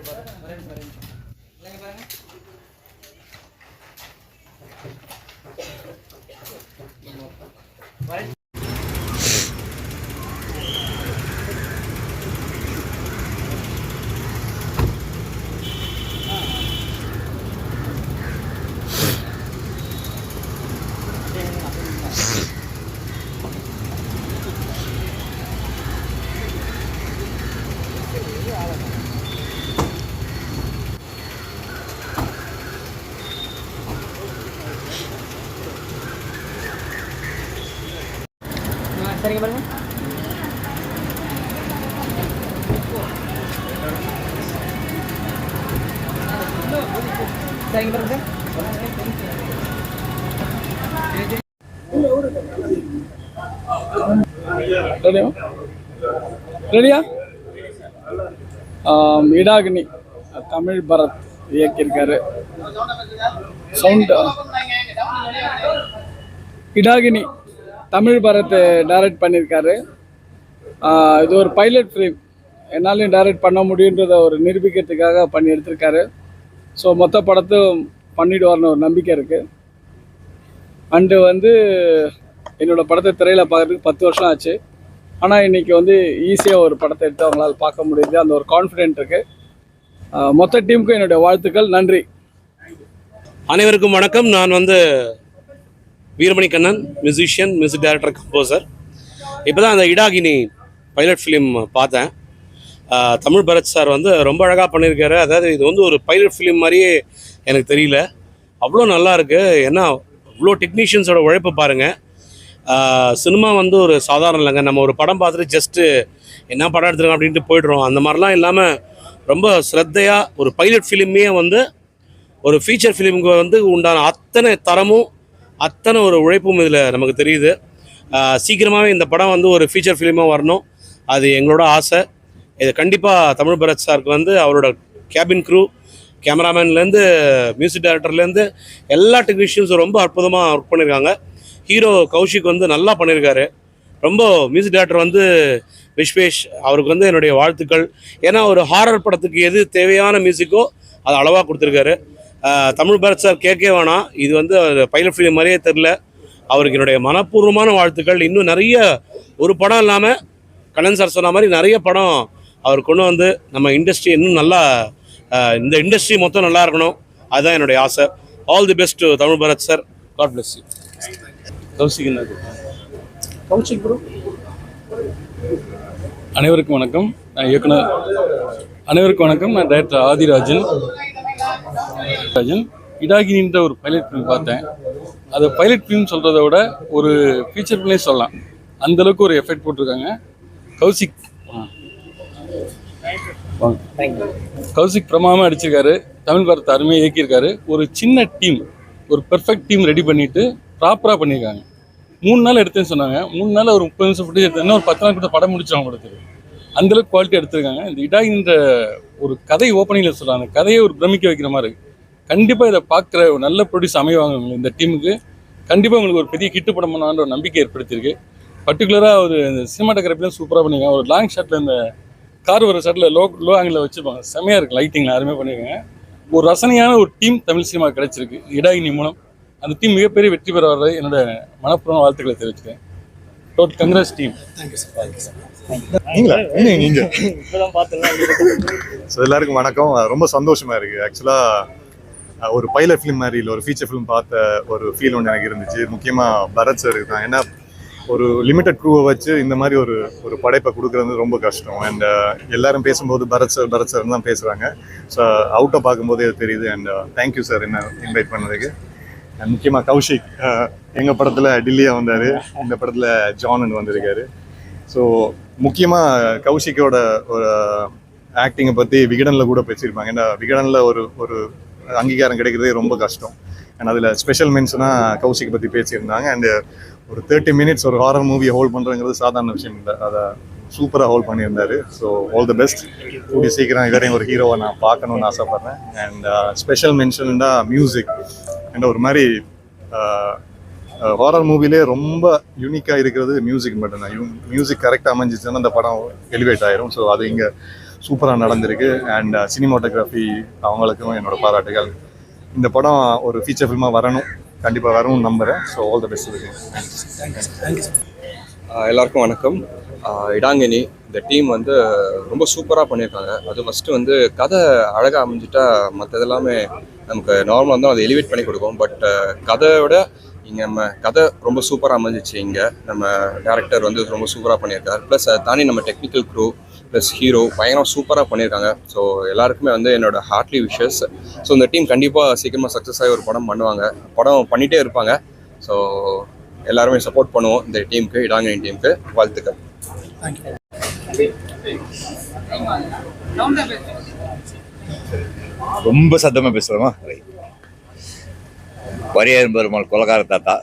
Valeu, né? valeu. சரிங்க பாருங்க. சரிங்க பாருங்க. ரெடியா ரெடியா இடாகினி தமிழ் பரத் இயக்கியிருக்காரு. சவுண்ட் இடாகினி. தமிழ் பரத் டைரக்ட் பண்ணியிருக்காரு. இது ஒரு பைலட் ஃபிலிம் என்னாலையும் டைரக்ட் பண்ண முடியுன்றதை ஒரு நிரூபிக்கிறதுக்காக பண்ணி எடுத்திருக்காரு ஸோ மொத்த படத்தும் பண்ணிடுவார்னு ஒரு நம்பிக்கை இருக்குது அண்டு வந்து என்னோட படத்தை திரையில் பார்க்கறதுக்கு பத்து வருஷம் ஆச்சு. ஆனால் இன்றைக்கி வந்து ஈஸியாக ஒரு படத்தை எடுத்து அவங்களால் பார்க்க முடியுது. அந்த ஒரு கான்ஃபிடென்ட் இருக்குது மொத்த டீமுக்கும் என்னுடைய வாழ்த்துக்கள். நன்றி. அனைவருக்கும் வணக்கம். நான் வந்து Veeramani Kannan musician music director composer இப்போ தான் அந்த இடாகினி பைலட் ஃபிலிம் பார்த்தேன். தமிழ் பரத் சார் வந்து ரொம்ப அழகாக பண்ணியிருக்காரு. அதாவது இது வந்து ஒரு பைலட் ஃபிலிம் மாதிரியே எனக்கு தெரியல. அவ்வளோ நல்லா இருக்குது ஏன்னா அவ்வளோ டெக்னீஷியன்ஸோட உழைப்பு பாருங்கள் சினிமா வந்து ஒரு சாதாரணம் இல்லைங்க. நம்ம ஒரு படம் பார்த்துட்டு ஜஸ்ட்டு என்ன படம் எடுத்துருக்கோம் அப்படின்ட்டு போயிடுறோம். அந்த மாதிரிலாம் இல்லாமல் ரொம்ப ஸ்ரத்தையாக ஒரு பைலட் ஃபிலிமே வந்து ஒரு ஃபீச்சர் ஃபிலிமுக்கு வந்து உண்டான அத்தனை தரமும் அத்தனை ஒரு உழைப்பும் இதில் நமக்கு தெரியுது. சீக்கிரமாகவே இந்த படம் வந்து ஒரு ஃபீச்சர் ஃபிலிமாக வரணும். அது எங்களோட ஆசை. இது கண்டிப்பாக தமிழ் பரத் சாருக்கு வந்து அவரோட கேபின் க்ரூ கேமராமேன்லேருந்து மியூசிக் டைரக்டர்லேருந்து எல்லா டெக்னீஷியன்ஸும் ரொம்ப அற்புதமாக ஒர்க் பண்ணியிருக்காங்க ஹீரோ கௌஷிக் வந்து நல்லா பண்ணியிருக்காரு ரொம்ப மியூசிக் டைரக்டர் வந்து விஸ்வேஷ் அவருக்கு வந்து என்னுடைய வாழ்த்துக்கள். ஏன்னா ஒரு ஹாரர் படத்துக்கு எது தேவையான மியூசிக்கோ அது அளவாக கொடுத்துருக்காரு. தமிழ் பாரத் சார் கேட்கே வேணாம். இது வந்து பைலட் ஃபிலிம் மாதிரியே தெரில அவருக்கு என்னுடைய மனப்பூர்வமான வாழ்த்துக்கள். இன்னும் நிறைய ஒரு படம் இல்லாமல் கண்ணன் சார் சொன்ன மாதிரி நிறைய படம் அவர் கொண்டு வந்து நம்ம இண்டஸ்ட்ரி இன்னும் நல்லா இந்த இண்டஸ்ட்ரி மொத்தம் நல்லா இருக்கணும். அதுதான் என்னுடைய ஆசை. All the best Tamil Bharath sir. God bless you Kaushik Kaushik bro அனைவருக்கும் வணக்கம். நான் இயக்குனர். அனைவருக்கும் வணக்கம். நான் டைரக்டர் ஆதிராஜன். ராஜன். இடாகினின்ற ஒரு பைலட் ஃபிலிம் பார்த்தேன். அது பைலட் ஃபிலிம் சொல்கிறத விட ஒரு ஃபீச்சர் ஃபிலிமே சொல்லலாம். அந்த அளவுக்கு ஒரு எஃபெக்ட் போட்டிருக்காங்க. கௌசிக். கௌசிக் பிரமாதமாக அடிச்சிருக்காரு தமிழ் படத்தை அருமையாக இயக்கியிருக்காரு. ஒரு சின்ன டீம் ஒரு பெர்ஃபெக்ட் டீம் ரெடி பண்ணிட்டு ப்ராப்பராக பண்ணியிருக்காங்க. மூணு நாள் எடுத்தேன்னு சொன்னாங்க. மூணு நாள் ஒரு முப்பது நிமிஷம் ஃபுட்டேஜ் எடுத்து ஒரு பத்து நாள் கூட படம் முடிச்சாங்க படத்துக்கு அந்த அளவுக்கு குவாலிட்டி எடுத்திருக்காங்க. இந்த இடாகின்ற ஒரு கதை ஓப்பனிங்கில் சொல்கிறாங்க கதையை ஒரு பிரமிக்க வைக்கிற மாதிரி இருக்குது கண்டிப்பாக இதை பார்க்குற ஒரு நல்ல ப்ரொடியூஸ் அமைவாங்க உங்களுக்கு இந்த டீமுக்கு கண்டிப்பாக உங்களுக்கு ஒரு பெரிய ஹிட்டு படம் பண்ணான்ற ஒரு நம்பிக்கை ஏற்படுத்தியிருக்கு. பர்டிகுலராக ஒரு இந்த சினிமாட்டோகிராஃபிலாம் சூப்பராக பண்ணியிருக்காங்க ஒரு லாங் ஷாட்டில் இந்த கார் வர ஷாட்டில் லோ லோ ஆங்கிளில் வச்சுருப்பாங்க. செமையாக இருக்குது லைட்டிங்கில் அருமையாக பண்ணியிருக்காங்க ஒரு ரசனையான ஒரு டீம் தமிழ் சினிமா கிடைச்சிருக்கு. இடாகினி மூலம். அந்த டீம் மிகப்பெரிய வெற்றி பெற வர்றது என்னோட மனப்பூர்வ வாழ்த்துக்களை தெரிவிச்சுக்கிறேன். டோட் கங்க்ரஸ் டீம் ஸோ எல்லாருக்கும் வணக்கம். ரொம்ப சந்தோஷமா இருக்கு. ஆக்சுவலா ஒரு பைலட் ஃபிலிம் மாதிரி இல்லை ஒரு ஃபீச்சர் ஃபிலிம் பார்த்த ஒரு ஃபீல் ஒன்று எனக்கு இருந்துச்சு. முக்கியமாக பரத் சார் தான். ஏன்னா ஒரு லிமிட்டட் க்ரூவை வச்சு இந்த மாதிரி ஒரு ஒரு படைப்பை கொடுக்குறது ரொம்ப கஷ்டம். அண்ட் எல்லாரும் பேசும்போது பரத் சார் பரத் சார் தான் பேசுகிறாங்க ஸோ அவுட்டை பார்க்கும்போதே அது தெரியுது. அண்ட் தேங்க்யூ சார் என்ன இன்வைட் பண்ணதுக்கு. அண்ட் முக்கியமாக கௌஷிக் எங்கள் படத்தில் டில்லியாக வந்தார். இந்த படத்தில் ஜானன் வந்திருக்காரு. ஸோ முக்கியமாக கௌஷிக்கோட ஒரு ஆக்டிங்கை பற்றி விகடனில் கூட பேசியிருப்பாங்க. ஏன்னா விகடனில் ஒரு ஒரு அங்கீகாரம் கிடைக்கிறதே ரொம்ப கஷ்டம். அண்ட் அதில் ஸ்பெஷல் மென்ஷனாக கௌஷிக் பற்றி பேசியிருந்தாங்க. அண்டு ஒரு தேர்ட்டி மினிட்ஸ் ஒரு ஹாரர் மூவியை ஹோல்ட் பண்ணுறங்கிறது சாதாரண விஷயம் இல்லை. அதை சூப்பராக ஹோல்ட் பண்ணியிருந்தார். ஸோ ஆல் தி பெஸ்ட் கூடிய சீக்கிரம் இவரையும் ஒரு ஹீரோவை நான் பார்க்கணுன்னு ஆசைப்பட்றேன். அண்ட் ஸ்பெஷல் uh, மென்ஷன்டா மியூசிக் அண்ட் ஒரு மாதிரி uh, uh, ஹாரர் மூவிலே ரொம்ப யூனிக்காக இருக்கிறது மியூசிக் மட்டும்தான். மியூசிக் கரெக்டாக அமைஞ்சிச்சுன்னா அந்த படம் எலிவேட் ஆயிரும். ஸோ அது இங்கே சூப்பராக நடந்திருக்கு. அண்ட் சினிமாட்டோகிராஃபி uh, அவங்களுக்கும் என்னோட பாராட்டுகள். இந்த படம் ஒரு ஃபீச்சர் ஃபில்மாக வரணும். கண்டிப்பாக வரும்னு நம்புகிறேன் so all the best ah எல்லாருக்கும் வணக்கம். Uh, இடாங்கினி இந்த டீம் வந்து ரொம்ப சூப்பராக பண்ணியிருக்காங்க. அது ஃபஸ்ட்டு வந்து கதை அழகாக அமைஞ்சிட்டா மற்றது எல்லாமே நமக்கு நார்மலாக இருந்தால் அதை எலிவேட் பண்ணி கொடுக்கும். பட் uh, கதையோட இங்கே நம்ம கதை ரொம்ப சூப்பராக அமைஞ்சிச்சு இங்கே. நம்ம டேரக்டர் வந்து ரொம்ப சூப்பராக பண்ணியிருக்காரு. ப்ளஸ் அதை தாண்டி நம்ம டெக்னிக்கல் க்ரூ ப்ளஸ் ஹீரோ பயங்கரம் சூப்பராக பண்ணியிருக்காங்க ஸோ எல்லாருக்குமே வந்து என்னோட ஹார்ட்லி விஷஸ் ஸோ இந்த டீம் கண்டிப்பாக சீக்கிரமாக சக்ஸஸ் ஆகி ஒரு படம் பண்ணுவாங்க. படம் பண்ணிகிட்டே இருப்பாங்க. ஸோ எல்லாருமே சப்போர்ட் பண்ணுவோம் இந்த டீமுக்கு இடாங்கனி டீமுக்கு வாழ்த்துக்கள். ரொம்ப சத்தமா பேசுறோமா? பரியாரம் பெருமாள் கொலகார தாத்தா.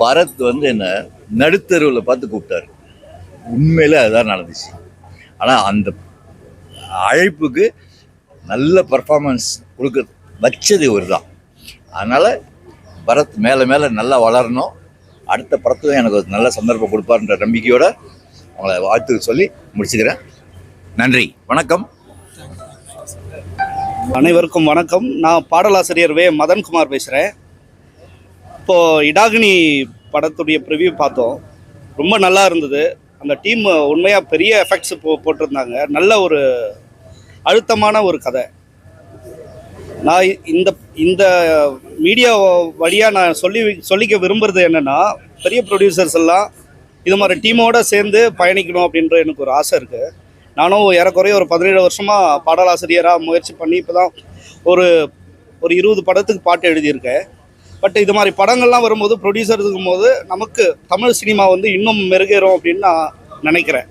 பரத் வந்து என்ன நடுத்தருவில் பார்த்து கூப்பிட்டாரு. உண்மையில் அதுதான் நடந்துச்சு. ஆனால் அந்த அழைப்புக்கு நல்ல பர்ஃபார்மன்ஸ் கொடுக்க வச்சது இவர் தான் அதனால் பரத் மேலே மேலே நல்லா வளரணும். அடுத்த படத்துக்கும் எனக்கு ஒரு நல்ல சந்தர்ப்பம் கொடுப்பாருன்ற நம்பிக்கையோடு அவங்கள வாழ்த்து சொல்லி முடிச்சுக்கிறேன். நன்றி. வணக்கம். அனைவருக்கும் வணக்கம். நான் பாடலாசிரியர் வே. மதன்குமார் பேசுகிறேன் இப்போது இடாகினி படத்துடைய ப்ரிவியூ பார்த்தோம். ரொம்ப நல்லா இருந்தது. அந்த டீம் உண்மையாக பெரிய எஃபெக்ட்ஸ் போ போட்டிருந்தாங்க. நல்ல ஒரு அழுத்தமான ஒரு கதை. நான் இந்த இந்த மீடியா வழியாக நான் சொல்லி சொல்லிக்க விரும்புறது என்னென்னா பெரிய ப்ரொடியூசர்ஸ் எல்லாம் இது மாதிரி டீமோடு சேர்ந்து பயணிக்கணும் அப்படின்ற எனக்கு ஒரு ஆசை இருக்குது நானும் ஏறக்குறைய ஒரு பதினேழு வருஷமாக பாடலாசிரியராக முயற்சி பண்ணி இப்போ தான் ஒரு ஒரு இருபது படத்துக்கு பாட்டு எழுதியிருக்கேன். பட் இது மாதிரி படங்கள்லாம் வரும்போது ப்ரொடியூசர் இருக்கும்போது நமக்கு தமிழ் சினிமா வந்து இன்னும் மெருகேறும் அப்படின்னு நான் நினைக்கிறேன்.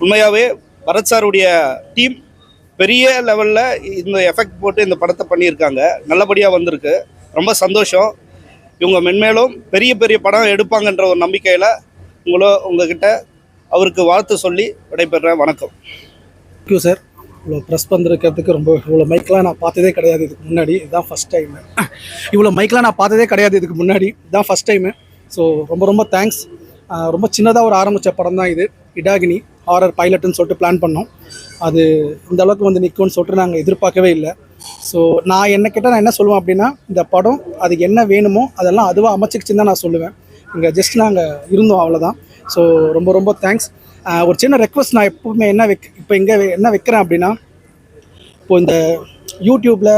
உண்மையாகவே பரத் சாருடைய டீம் பெரிய லெவலில் இந்த எஃபெக்ட் போட்டு இந்த படத்தை பண்ணியிருக்காங்க. நல்லபடியாக வந்திருக்கு. ரொம்ப சந்தோஷம். இவங்க மென்மேலும் பெரிய பெரிய படம் எடுப்பாங்கன்ற ஒரு நம்பிக்கையில் உங்களோ உங்ககிட்ட அவருக்கு வாழ்த்து சொல்லி விடைபெறேன். வணக்கம். தேங்க்யூ சார் இவ்வளோ ப்ரெஸ் பண்ணிருக்கிறதுக்கு ரொம்ப இவ்வளோ மைக்கெலாம் நான் பார்த்ததே கிடையாது இதுக்கு முன்னாடி. இதுதான் ஃபஸ்ட் டைமு இவ்வளோ மைக்கெலாம் நான் பார்த்ததே கிடையாது இதுக்கு முன்னாடி. இதுதான் ஃபஸ்ட் டைமு ஸோ ரொம்ப ரொம்ப தேங்க்ஸ் ரொம்ப சின்னதாக ஒரு ஆரம்பித்த படம் தான் இது. இடாகினி ஹாரர் பைலட்னு சொல்லிட்டு பிளான் பண்ணோம். அது இந்த அளவுக்கு வந்து நிற்கும்னு சொல்லிட்டு நாங்கள் எதிர்பார்க்கவே இல்லை. ஸோ நான் என்ன கேட்டால் நான் என்ன சொல்லுவேன் அப்படின்னா இந்த படம் அதுக்கு என்ன வேணுமோ அதெல்லாம் அதுவாக அமைச்சிக்கிச்சுன்னு தான் நான் சொல்லுவேன். இங்கே ஜஸ்ட் நாங்கள் இருந்தோம் அவ்வளோதான் ஸோ ரொம்ப ரொம்ப தேங்க்ஸ் ஒரு சின்ன ரெக்வஸ்ட் நான் எப்பவுமே என்ன வைக் இப்போ எங்கே என்ன வைக்கிறேன் அப்படின்னா இப்போ இந்த யூடியூப்பில்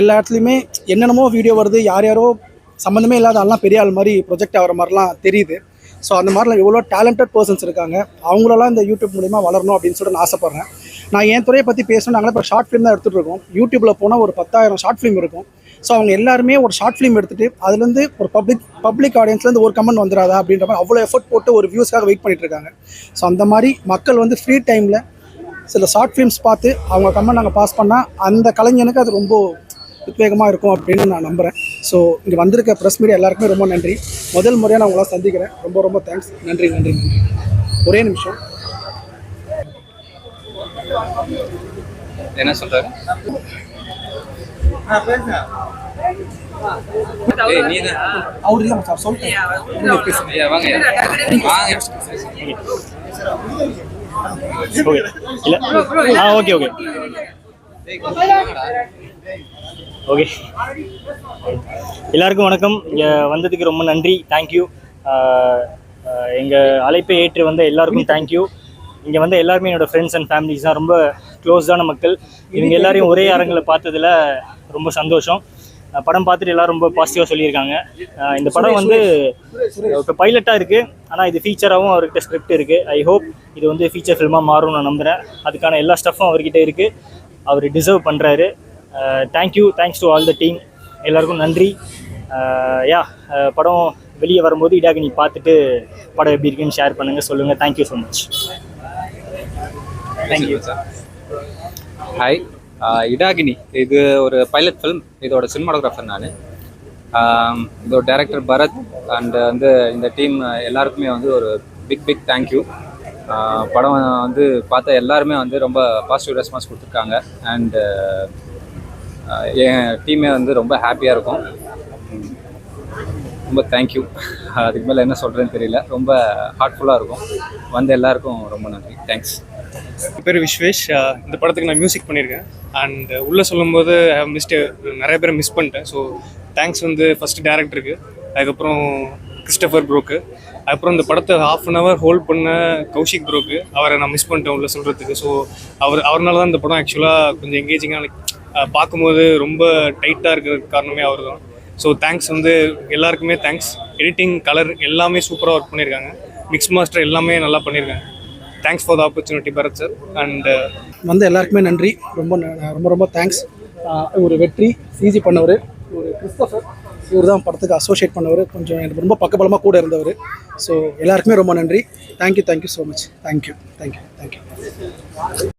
எல்லா இடத்துலையுமே என்னென்னமோ வீடியோ வருது யார் யாரோ சம்மந்தமே இல்லாத ஆள்லாம் பெரிய ஆள் மாதிரி ப்ரொஜெக்ட் ஆகிற மாதிரிலாம் தெரியுது. ஸோ அந்த மாதிரிலாம் எவ்வளோ டேலண்டட் பர்சன்ஸ் இருக்காங்க அவங்களெல்லாம் இந்த யூடியூப் மூலிமா வளரணும் அப்படின்னு சொல்லிட்டு நான் ஆசைப்பட்றேன். நான் என் துறையை பற்றி பேசணும் நாங்களே இப்போ ஷார்ட் ஃபிலிம் தான் எடுத்துகிட்டு இருக்கோம். யூடியூப்பில் போனால் ஒரு பத்தாயிரம் ஷார்ட் ஃபிலிம் இருக்கும். ஸோ அவங்க எல்லாருமே ஒரு ஷார்ட் ஃபிலிம் எடுத்துகிட்டு அதுலேருந்து ஒரு பப்ளிக் பப்ளிக் ஆடியன்ஸ்லேருந்து ஒரு கமெண்ட் வந்துடாதா அப்படின்ற மாதிரி அவ்வளோ எஃபர்ட் போட்டு ஒரு வியூஸ்க்காக வெயிட் பண்ணிட்டு இருக்காங்க. ஸோ அந்த மாதிரி மக்கள் வந்து ஃப்ரீ டைமில் சில ஷார்ட் ஃபிலிம்ஸ் பார்த்து அவங்க கமெண்ட் நாங்கள் பாஸ் பண்ணால் அந்த கலைஞனுக்கு அது ரொம்ப உத்வேகமாக இருக்கும் அப்படின்னு நான் நம்புகிறேன் ஸோ இங்கே வந்திருக்க ப்ரெஸ் மீடியா எல்லாருக்குமே ரொம்ப நன்றி. முதல் முறையாக நான் உங்களால் சந்திக்கிறேன். ரொம்ப ரொம்ப தேங்க்ஸ் நன்றி நன்றி நன்றி. ஒரே நிமிஷம் என்ன சொல்றாரு ஏய் நீ தான் அவர் இல்லை சார் சொல்லிட்டேன் நீங்க பேசுங்க. ஐயா வாங்க வாங்க ஓகே இல்லை. Ah okay okay. ஓகே. எல்லாருக்கும் வணக்கம். இங்கே வந்ததுக்கு ரொம்ப நன்றி. தேங்க்யூ எங்கள் அழைப்பை ஏற்று வந்த எல்லாருக்கும் தேங்க்யூ இங்கே வந்து எல்லாருமே என்னோடய ஃப்ரெண்ட்ஸ் அண்ட் ஃபேமிலிஸ் தான். ரொம்ப க்ளோஸான மக்கள். இவங்க எல்லாரையும் ஒரே அரங்கில் பார்த்ததுல ரொம்ப சந்தோஷம். படம் பார்த்துட்டு எல்லாரும் ரொம்ப பாசிட்டிவாக சொல்லியிருக்காங்க. இந்த படம் வந்து இப்போ பைலட்டாக இருக்குது ஆனால் இது ஃபீச்சராகவும் அவர்கிட்ட ஸ்கிரிப்ட் இருக்குது ஐ ஹோப் இது வந்து ஃபீச்சர் ஃபில்மாக மாறும் நான் நம்புகிறேன் அதுக்கான எல்லா ஸ்டஃப்பும் அவர்கிட்ட இருக்குது அவர் டிசர்வ் பண்ணுறாரு thank you thanks to all the team எல்லாருக்கும் நன்றி. யா படம் வெளியே வரும்போது இடாக நீ பார்த்துட்டு படம் எப்படி இருக்குன்னு ஷேர் பண்ணுங்கள் சொல்லுங்கள் thank you so much hi Idakini uh, இது ஒரு பைலட் ஃபிலிம் இதோட சினிமாடோகிராஃபர் நான். இதோட டேரக்டர் பரத் அண்ட் வந்து இந்த டீம் எல்லாருக்குமே வந்து ஒரு பிக் பிக் தேங்க்யூ படம் வந்து பார்த்தா எல்லாருமே வந்து ரொம்ப பாசிட்டிவ் ரெஸ்பான்ஸ் கொடுத்துருக்காங்க. அண்டு uh, uh, என் டீமே வந்து ரொம்ப ஹாப்பியாக இருக்கும். ரொம்ப தேங்க்யூ அதுக்கு மேலே என்ன சொல்கிறேன்னு தெரியல. ரொம்ப ஹார்ட்ஃபுல்லாக இருக்கும். வந்த எல்லாருக்கும் ரொம்ப நன்றி. தேங்க்ஸ் பேர் விஸ்வேஷ். இந்த படத்துக்கு நான் மியூசிக் பண்ணியிருக்கேன் அண்ட் உள்ளே சொல்லும்போது ஐ மிஸ்டு நிறைய பேரை மிஸ் பண்ணிட்டேன். ஸோ தேங்க்ஸ் வந்து ஃபஸ்ட்டு டேரக்டருக்கு அதுக்கப்புறம் கிறிஸ்டபர் ப்ரோக்கு அப்புறம் இந்த படத்தை ஹாஃப் அன் ஹவர் ஹோல்ட் பண்ண கௌஷிக் ப்ரோக்கு அவரை நான் மிஸ் பண்ணிட்டேன் உள்ள சொல்கிறதுக்கு ஸோ அவர் அவர்னால தான் இந்த படம் ஆக்சுவலாக கொஞ்சம் எங்கேஜிங்காக பார்க்கும்போது ரொம்ப டைட்டாக இருக்கிறதுக்கு காரணமே அவர் தான் ஸோ தேங்க்ஸ் வந்து எல்லாருக்குமே தேங்க்ஸ் எடிட்டிங் கலர் எல்லாமே சூப்பராக ஒர்க் பண்ணியிருக்காங்க மிக்ஸ் மாஸ்டர் எல்லாமே நல்லா பண்ணியிருக்காங்க thanks for the opportunity Bharath sir and வந்த எல்லாருக்குமே நன்றி. ரொம்ப ந- ரொம்ப ரொம்ப தேங்க்ஸ் ஒரு வெற்றி. சிஜி பண்ணவர் ஒரு கிறிஸ்டபர் இவர் தான் படத்துக்கு அசோசியேட் பண்ணவர். கொஞ்சம் எனக்கு ரொம்ப பக்கபலமாக கூட இருந்தவர். ஸோ எல்லாருக்குமே ரொம்ப நன்றி. Thank you thank you so much thank you thank you thank you